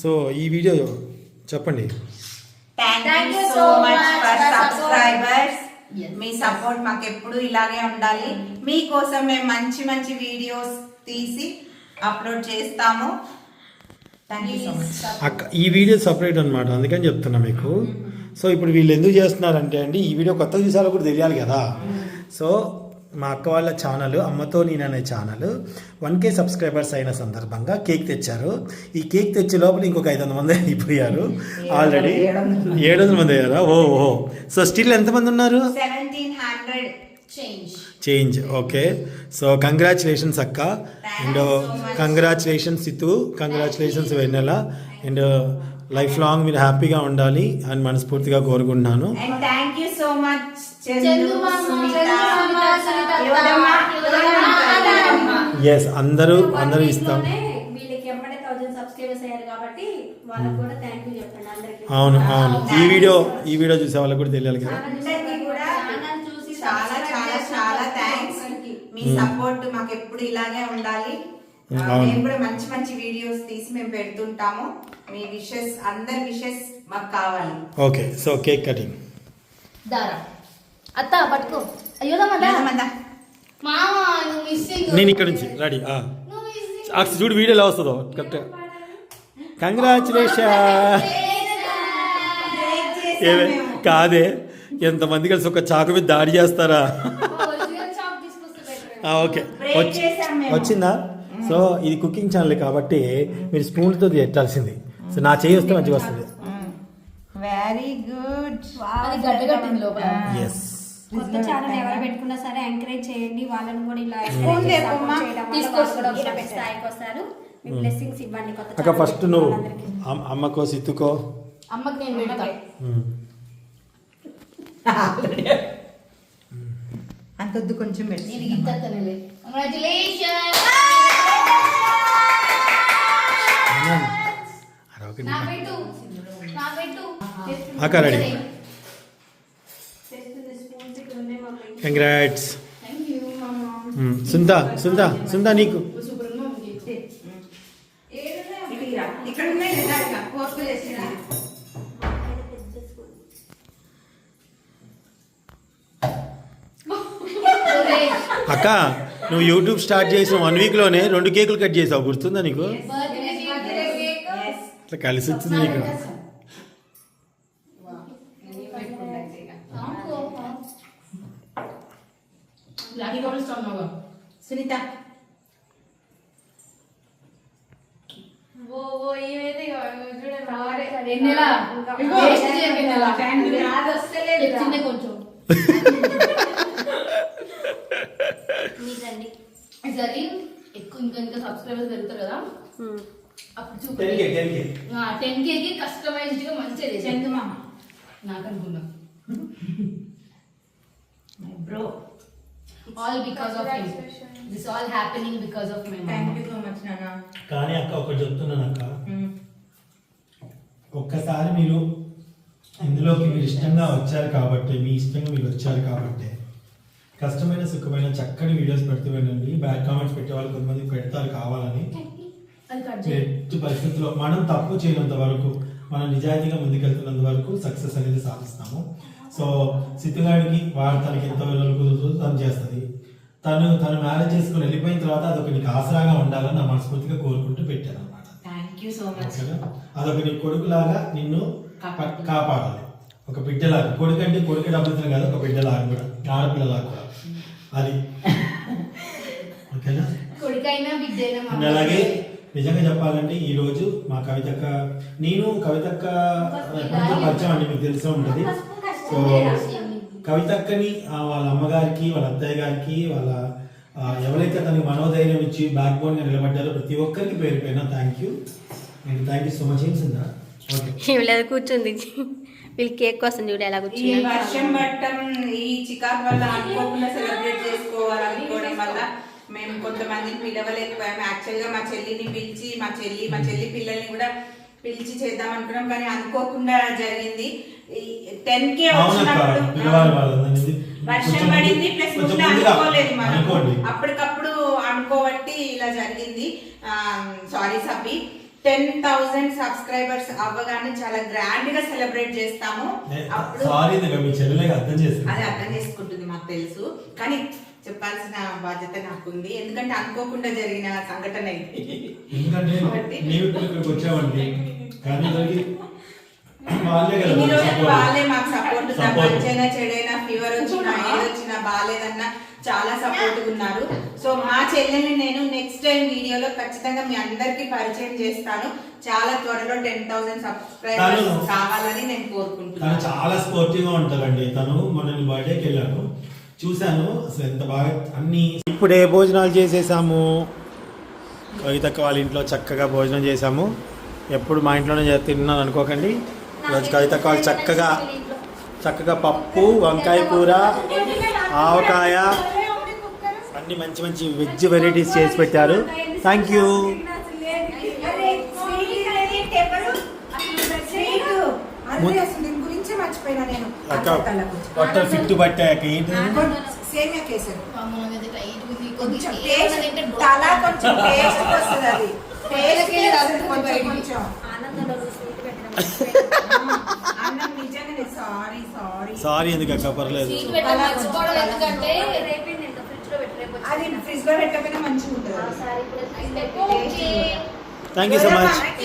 So ఈ video చెప్పండి. Thank you so much for subscribers me support మాకు ఎప్పుడు ఇలాగే ఉండాలి. మీకోసం మేము మంచి మంచి వీడియోస్ తీసి అప్లోడ్ చేస్తాము. అక్క ఈ వీడియో సపరేట్ అనమాట అందుకని చెప్తున్నా మీకు. సో ఇప్పుడు వీళ్ళు ఎందుకు చేస్తున్నారంటే అండి ఈ వీడియో కొత్త చూసారో కూడా తెలియాలి కదా. సో మా అక్క వాళ్ళ ఛానల్ అమ్మతో నేను అనే ఛానల్ వన్ కే సబ్స్క్రైబర్స్ అయిన సందర్భంగా కేక్ తెచ్చారు. ఈ కేక్ తెచ్చే లోపల ఇంకొక ఐదు వందల మంది అయిపోయారు. ఆల్రెడీ ఏడు వందల మంది. అయ్యారా? ఓ ఓ. సో స్టిల్ ఎంతమంది ఉన్నారు? చేంజ్. ఓకే. సో కంగ్రాచులేషన్స్ అక్క. And. Congratulations ఇతు congratulations Vennela and life long మీరు హ్యాపీగా ఉండాలి అని మనస్ఫూర్తిగా కోరుకుంటున్నాను. ఎస్ అందరూ అందరూ ఇస్తాం. వీళ్ళకి ఎంబడే థౌసండ్ సబ్స్క్రైబర్స్ అయ్యారు కాబట్టి వాళ్ళకి కూడా థ్యాంక్ యూ చెప్పండి అందరికి. అవును అవును. ఈ వీడియో ఈ వీడియో చూసే వాళ్ళకి కూడా తెలియాలి కదా. అందరికీ కూడా ఛానల్ చూసి చాలా చాలా చాలా థ్యాంక్స్ మీ సపోర్ట్ మాకు ఎప్పుడు ఇలాగే ఉండాలి. మేము కూడా మంచి మంచి వీడియోస్ తీసి మేము పెడుతుంటాము. మీ విషెస్ అందరి విషెస్ మాకు కావాలి. Okay so cake cutting. దారా. అత్త పట్టుకో. అయ్యో దా లేదమ్మా, మామ నువ్వు మిస్సింగ్ నేను ఇక్కడ నుంచి రెడీ. అక్కడ చూడు వీడియో ఎలా వస్తుందో కరెక్ట్ కంగ్రాచులేషన్ ఏమే. కాదే. ఎంతమంది కలిసి ఒక చాకు మీద దాడి చేస్తారా? ఓకే. వచ్చిందా? సో ఇది కుకింగ్ ఛానల్ కాబట్టి మీరు స్పూన్తో పెట్టాల్సింది సో నా చేయి వస్తే మంచిగా వస్తుంది. వెరీ గుడ్ అది గడ్డగట్టింది లోపల. ఎస్ కొత్త ఛానల్ ఎవరు పెట్టుకున్నా సరే ఎంకరేజ్ చేయండి. వాళ్ళని కూడా ఇలా స్థాయికి వస్తారు బ్లెస్సింగ్స్ ఇవ్వండి కొత్త అక్క ఫస్ట్ నువ్వు అమ్మకో సిత్తుకో. అమ్మకి నేను పెడతా. అంతొద్దు కొంచెం పెట్టి కంగ్రాచులేషన్ ఇక్కడ ఉన్నాయి లేదా ఇక్కడ? కోర్టు చేసింది ఒరేయ్, అక్క నువ్వు యూట్యూబ్ స్టార్ట్ చేసిన వన్ వీక్లోనే రెండు కేకులు కట్ చేసావు. గుర్తుందా నీకు? కలిసి వచ్చింది నీకు? సునీత. కొంచెం. ఈసారి ఎక్కువ ఇంకా ఇంకా సబ్స్క్రైబర్స్ పెరుగుతారు కదా? అప్పుడు చూపు టెన్ కేకి కస్టమైజ్డ్గా మంచిది చందు మామ. నాకు అనుకున్నా bro all because of him this all happening of my thank you so much నాన్న కానీ అక్క ఒకటి చెప్తున్నాను అక్క ఒక్కసారి మీరు ఇందులోకి మీరు ఇష్టంగా వచ్చారు కాబట్టి మీ ఇష్టంగా మీరు వచ్చారు కాబట్టి కష్టమైన సుఖమైన చక్కని వీడియోస్ పెడుతూ వెళ్ళండి. బ్యాడ్ కామెంట్స్ పెట్టే వాళ్ళు కొంతమంది పెడతారు కావాలని. ఎట్టి పరిస్థితుల్లో మనం తప్పు చేయనంత వరకు మనం నిజాయితీగా ముందుకెళ్తున్నంత వరకు సక్సెస్ అనేది సాధిస్తాము. సో సిద్ధుగాడికి వాడు తనకి ఎంతో కుదురుతుందో తను చేస్తుంది. తను తను మ్యారేజ్ చేసుకుని వెళ్ళిపోయిన తర్వాత అదొక నీకు ఆసరాగా ఉండాలని నా మనస్ఫూర్తిగా కోరుకుంటూ పెట్టాను అనమాట అదొక నీ కొడుకులాగా నిన్ను కాపాడాలి. ఒక బిడ్డలాగా. కొడుకు అంటే కొడుకు డబ్బులు కాదు ఒక బిడ్డలాగా కూడా. ఆడపిల్లలాగా కూడా. అది. ఓకేనా? అలాగే నిజంగా చెప్పాలంటే ఈ రోజు మా కవితక్క నేను కవితక్క పరిచయం అండి మీకు తెలిసే ఉంటుంది. సో కవితక్కని వాళ్ళ అమ్మగారికి వాళ్ళ అత్తయ్య గారికి వాళ్ళ ఎవరైతే తనకి మనోధైర్యం ఇచ్చి బ్యాక్ బోన్గా నిలబడ్డారో ప్రతి ఒక్కరికి పేరు పైన thank you and thank you so much ఏం సిందా వీళ్ళది కూర్చుంది. వీళ్ళు కేక్ కోసం చూడు ఎలా ఈ కూర్చుంది వర్షం పట్టం ఈ చికాకు వల్ల అనుకోకుండా సెలబ్రేట్ వల్ల మేము కొంతమందిని పిలవలేకపోయాము. యాక్చువల్గా మా చెల్లిని పిలిచి మా చెల్లి మా చెల్లి పిల్లల్ని కూడా పిలిచి చేద్దాం అనుకున్నాం. కానీ అనుకోకుండా జరిగింది. టెన్ కే వచ్చినప్పుడు వర్షం పడింది ప్లస్ ముందు అనుకోలేదు మనం. అప్పటికప్పుడు అనుకోబట్టి ఇలా జరిగింది. సారీ సబ్బి. టెన్ థౌసండ్ సబ్స్క్రైబర్స్ అవ్వగానే చాలా గ్రాండ్గా సెలబ్రేట్ చేస్తాము. అప్పుడు అది అర్థం చేసుకుంటుంది మాకు తెలుసు. కానీ చెప్పాల్సిన బాధ్యత నాకుంది. ఎందుకంటే అనుకోకుండా జరిగిన సంఘటన ఇది. ఎందుకంటే ఇప్పుడు ఇక్కడికి కానీ వాళ్ళే మాకు సపోర్ట్. మంచైనా చెడైనా ఫీవర్ వచ్చినా ఏదొచ్చినా బాగాలేదన్నా చాలా సపోర్ట్ ఉన్నారు. సో మా చెల్లెల్ని నేను నెక్స్ట్ టైం వీడియోలో ఖచ్చితంగా మీ అందరికి పరిచయం చేస్తాను. చాలా త్వరలో టెన్ థౌసండ్ సబ్స్క్రైబర్స్ కావాలని నేను కోరుకుంటున్నాను. చాలా స్పోర్టివ్గా ఉంటారండి తను మొన్న బర్త్డేకి వెళ్ళాను చూశాను. అసలు ఎంత బాగా అన్ని ఇప్పుడే భోజనాలు చేసేసాము. కవితక్క వాళ్ళ ఇంట్లో చక్కగా భోజనం చేసాము ఎప్పుడు మా ఇంట్లోనే తిన్నాను అనుకోకండి. ఈరోజు కవితక్క వాళ్ళు చక్కగా చక్కగా పప్పు వంకాయ కూర ఆవకాయ అన్ని మంచి మంచి వెజ్ వెరైటీస్ చేసి పెట్టారు. థ్యాంక్ యూ గురించి మర్చిపోయినా నేను అక్క ఫిట్ పట్టాక ఏంటి? సేమియా కేసరి. కొంచెం కొద్దిగా టేస్ట్ తల కొంచెం టేస్ట్ వస్తుంది అది. టేస్ట్ కొంచెం. కొంచెం సారీ సారీ సారీ ఎందుకు అక్క పర్లేదు. అది ఫ్రిడ్జ్లో పెట్టకపోయినా మంచిగా ఉంటుంది. Thank you so much